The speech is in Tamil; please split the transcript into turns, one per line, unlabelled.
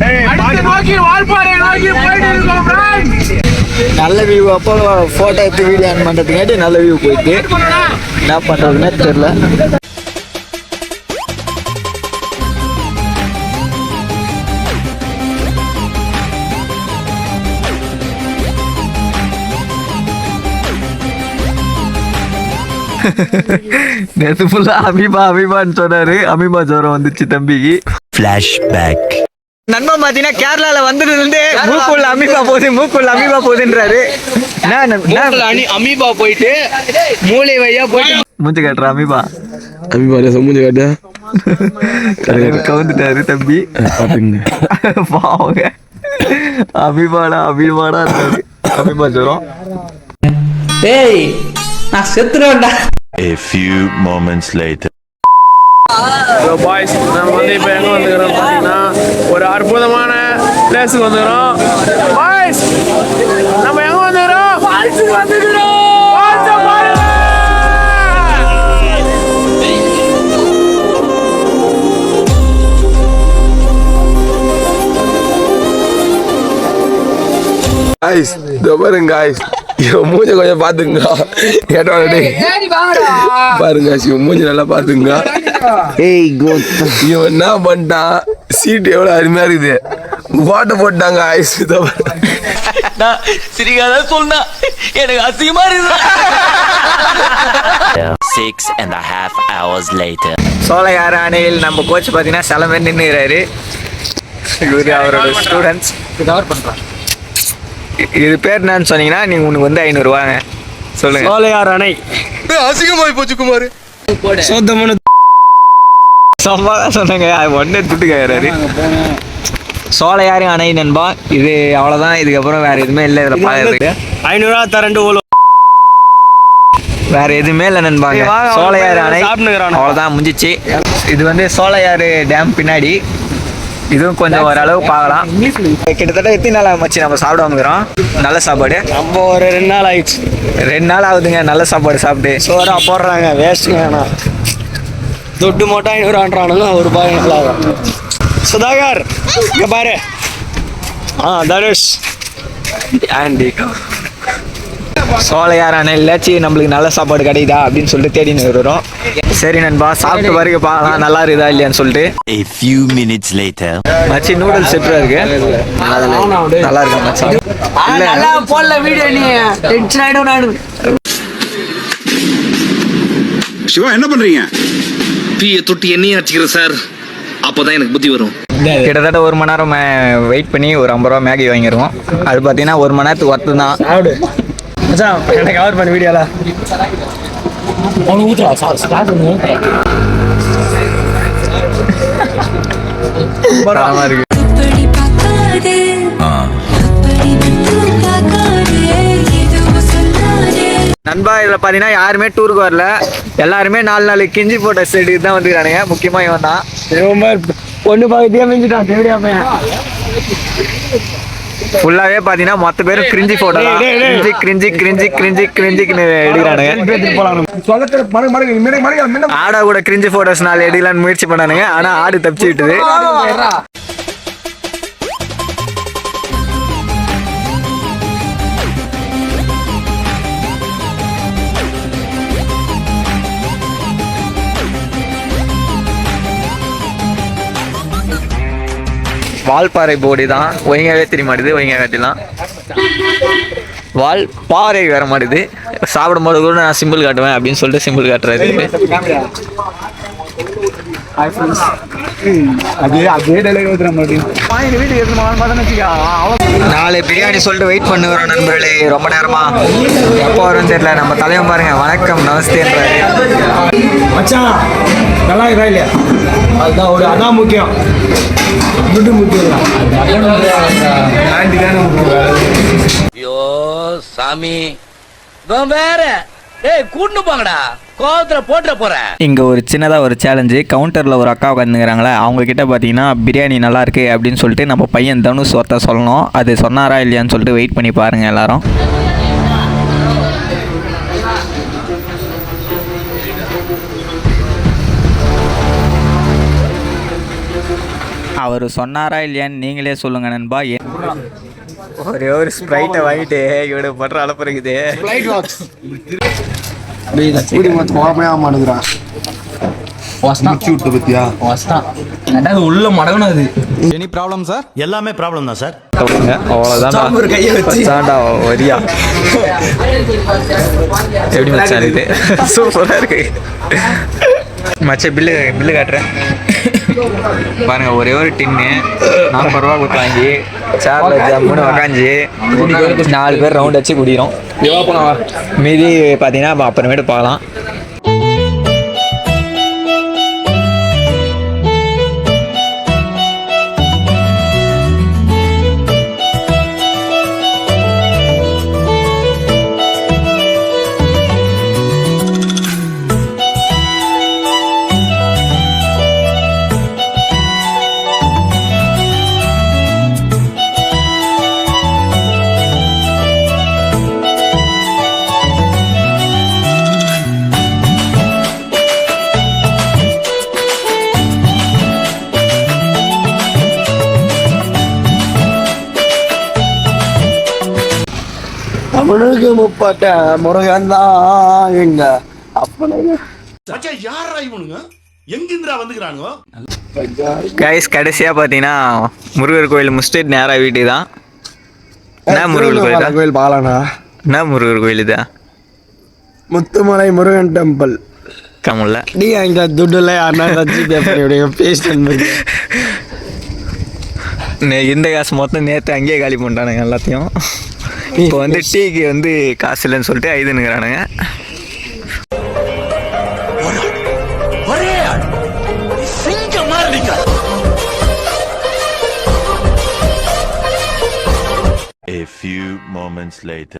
நோக்கி வால்பாறை நோக்கி போயிட்டு இருக்கோம் friends.
நல்ல வியூ அப்போ ஃபோட்டோ எடுத்து வீடியோ ஆன் பண்ணுறதுக்காட்டி நல்ல வியூ போயிட்டு. என்ன பண்ணுறதுன்னே தெரில நேற்று ஃபுல்லாக அமீபா அமீபான்னு சொன்னாரு. அமீபா ஜுரம் வந்துச்சு தம்பிக்கு
Flashback.
நண்பன் பார்த்தீங்கன்னா கேரளால வந்துருந்து மூக்குள்ள அமீபா போகுது மூக்குள்ள அமீபா போகுதுன்றாரு.
அணி அமீபா போயிட்டு மூளை வழியா போயிட்டு
மூஞ்சி காட்டுற அமீபா.
அபிமான சம்மூஞ்சி காட்டா
கவுந்துட்டாரு தம்பி. பாவங்க. அபிமாடா அபிமாடா இருக்காரு. அபிமா ஜுரம்.
டேய் நான் செத்துருவேன்டா.
A few moments later.
Boys நம்ம வந்து இப்போ எங்க வந்துக்கிறோம் பார்த்தீங்கன்னா ஒரு அற்புதமான பிளேஸுக்கு வந்துக்கிறோம். பாய்ஸ் நம்ம எங்க வந்துக்கிறோம்? ஃபால்ஸுக்கு வந்துக்கிறோம்.
காய்ஸ் இதோ பாருங்க காய்ஸ் இவன் மூஞ்ச கொஞ்சம் பாத்துங்க. கேட்டா டேய் பாருங்க இவன் மூஞ்சி நல்லா பாத்துங்க.
ஏய்
இவன் என்ன பண்ணிட்டான் சீட் எவ்வளவு அருமையா இருக்குது. ஓட்ட போட்டாங்க ஐஸ்.
சிரிக்காத சொன்னா எனக்கு அசிங்கமா இருக்கு
Six and a half hours later.
Sholayar அணையில் நம்ம கோச் பார்த்தீங்கன்னா சில பேர் நின்றுறாரு இவரு அவரோட ஸ்டூடெண்ட்ஸ் கவர் பண்ணுறான் இது பேர் என்னன்னு சொன்னீங்கன்னா நீங்க உனக்கு வந்து ஐநூறுவாங்க. சொல்லுங்க.
சோலையார் அணை.
அசிங்கமாய் போச்சு குமார்.
சோத்தமான
தான் சொன்னாங்க ஒன்னே துட்டு கேட்குறாரு சோலையாறு அணை நண்பா இது அவ்வளோதான் இதுக்கப்புறம் வேற எதுவுமே இல்லை இதில் பார்க்கறதுக்கு
ஐநூறுவா தரண்டு ஓலோ.
வேற எதுவுமே இல்லை நண்பாங்க சோலையாறு அணை. அவ்வளோதான் முடிஞ்சிச்சு. இது வந்து சோலையாறு டேம் பின்னாடி. இதுவும் கொஞ்சம் ஓரளவு பார்க்கலாம். கிட்டத்தட்ட எத்தனை நாள் ஆச்சு நம்ம சாப்பிடாமக்கிறோம் நல்ல சாப்பாடு.
நம்ம ஒரு ரெண்டு நாள் ஆயிடுச்சு.
ரெண்டு நாள் ஆகுதுங்க நல்ல சாப்பாடு சாப்பிட்டு.
சோறா போடுறாங்க வேஸ்ட்டுங்க வேணாம். துட்டு மட்டும் ஐநூறுவான்றானுங்க ஒரு ரூபாய் நல்லா சுதாகர் இங்க பாரு. ஆ தனுஷ்.
ஆண்டி சோலையார் அணையிலாச்சு நம்மளுக்கு நல்ல சாப்பாடு கிடைக்குதா அப்படின்னு சொல்லிட்டு தேடின்னு வருகிறோம். சரி நண்பா சாப்பிட்டு வரைக்கும் பார்க்கலாம் நல்லா இருக்குதா இல்லையான்னு சொல்லிட்டு.
A few minutes later.
மச்சி நூடுல்ஸ் எப்படி இருக்கு? நல்லா இருக்கு மச்சி? இல்ல.
நல்லா போடல வீடியோ நீ. டென்ஷன் ஆயிடும் நானு
சிவா என்ன பண்றீங்க?
தீய தொட்டி எண்ணெயும் அடிச்சுக்கிறேன் சார். அப்போதான் எனக்கு புத்தி வரும்.
கிட்டத்தட்ட ஒரு மணி நேரம் வெயிட் பண்ணி ஒரு ஐம்பது ரூபா மேகி வாங்கிடுவோம் அது பார்த்தீங்கன்னா ஒரு மணி நேரத்துக்கு ஒர்த்து தான்.
எனக்கு கவர் பண்ண வீடியோல.
பார்க்காதே அப்படி விட்டு பார்க்காதே எதுவும் சொல்லாதே
நண்பா இதில் பார்த்தீங்கன்னா யாருமே டூருக்கு வரல. எல்லாருமே நாலு நாலு கிஞ்சி போட்ட செட்டுக்கு தான் வந்துக்கிறானுங்க முக்கியமாக இவன் தான்.
பொண்ணு பக்கத்தையே மிஞ்சிட்டான். தேவையா பையன்
ஃபுல்லாகவே பார்த்தீங்கன்னா மொத்த பேரும் கிரிஞ்சி
டேய்.
கிரிஞ்சி கிரிஞ்சி கிரிஞ்சி கிரிஞ்சி கிரிஞ்சின்னு எடுக்கிறானுங்க. ஆடா கூட கிரிஞ்சி ஃபோட்டோஸ் நாலு எடுக்கலாம்னு முயற்சி பண்ணானுங்க. ஆனால் ஆடு தப்பிச்சு விட்டுது. வால்பாறை போர்டு தான். ஒழுங்காவே தெரிய மாட்டுது ஒழுங்காக காட்டிலாம் வால் பாறை வர மாட்டுது. சாப்பிடும்போது கூட நான் சிம்பிள் காட்டுவேன் அப்படின்னு சொல்லிட்டு சிம்பிள் காட்டுறாரு. நாலு பிரியாணி சொல்லிட்டு வெயிட் பண்ணுகிறோம் நண்பர்களே. ரொம்ப நேரமா. எப்போ வரும்னு தெரியல. நம்ம தலைவன் பாருங்க. வணக்கம். நமஸ்தேன்றாரு
மச்சான். நல்லா இருக்கா இல்லையா? அதுதான் ஒரு அதான் முக்கியம். துட்டு முக்கியம்
ஐயோ சாமி. வேற. டேய் கூட்டு போங்கடா. கோவத்துல போட்டுற போறேன்
இங்கே ஒரு சின்னதாக ஒரு சேலஞ்சு கவுண்டரில் ஒரு அக்கா உட்காந்துங்கிறாங்களே அவங்க கிட்ட பார்த்தீங்கன்னா பிரியாணி நல்லா இருக்கு அப்படின்னு சொல்லிட்டு நம்ம பையன் தனுஷ் ஒருத்தர் சொல்லணும். அது சொன்னாரா இல்லையான்னு சொல்லிட்டு வெயிட் பண்ணி பாருங்க எல்லாரும்.
அவர் சொன்னாரா இல்லையான்னு நீங்களே சொல்லுங்க நண்பா. என்
ஒரே ஒரு ஸ்ப்ரைட்டை வாங்கிட்டு இவனை படுற அளப்புறக்குது
உள்ள மடகணும் அது
எல்லாமே ப்ராப்ளம் தான் சார்
அவ்வளோதான் வச்சாண்டா வரியா. எப்படி மச்சான் இது? சூப்பராக இருக்கு. மச்ச பில்லு பில்லு காட்டுறேன். பாருங்க ஒரே ஒரு டின்னு நாற்பது ரூபா கொடுத்து வாங்கி சேர்ல ஜம்முன்னு உக்காஞ்சி நாலு பேர் ரவுண்ட் வச்சு குடிக்கிறோம். மீதி பார்த்தீங்கன்னா அப்ப அப்புறமேட்டு பார்க்கலாம்
தமிழுக்கு முப்பட்ட முருகன் தான் எங்க அப்பனுக்கு
யாரா இவனுங்க? எங்கிந்திரா வந்துக்கிறானுங்க?
கைஸ் கடைசியாக பார்த்தீங்கன்னா முருகர் கோயில் முடிச்சுட்டு நேராக வீட்டுக்கு தான். என்ன முருகர் கோயில்?
கோயில் பாலானா
என்ன முருகர் கோயில் தான்
முத்துமலை முருகன் டெம்பிள்
கமல்ல.
நீ அங்க துட்டுல யாருன்னா வச்சு பேசுறீங்க பேசிட்டு
நே இந்த காசு மொத்தம் நேற்று அங்கேயே காலி பண்ணிட்டானுங்க எல்லாத்தையும். இப்போ வந்து டீக்கு வந்து காசு இல்லைன்னு சொல்லிட்டு ஐதுனுங்கிறானுங்க.
A few moments later.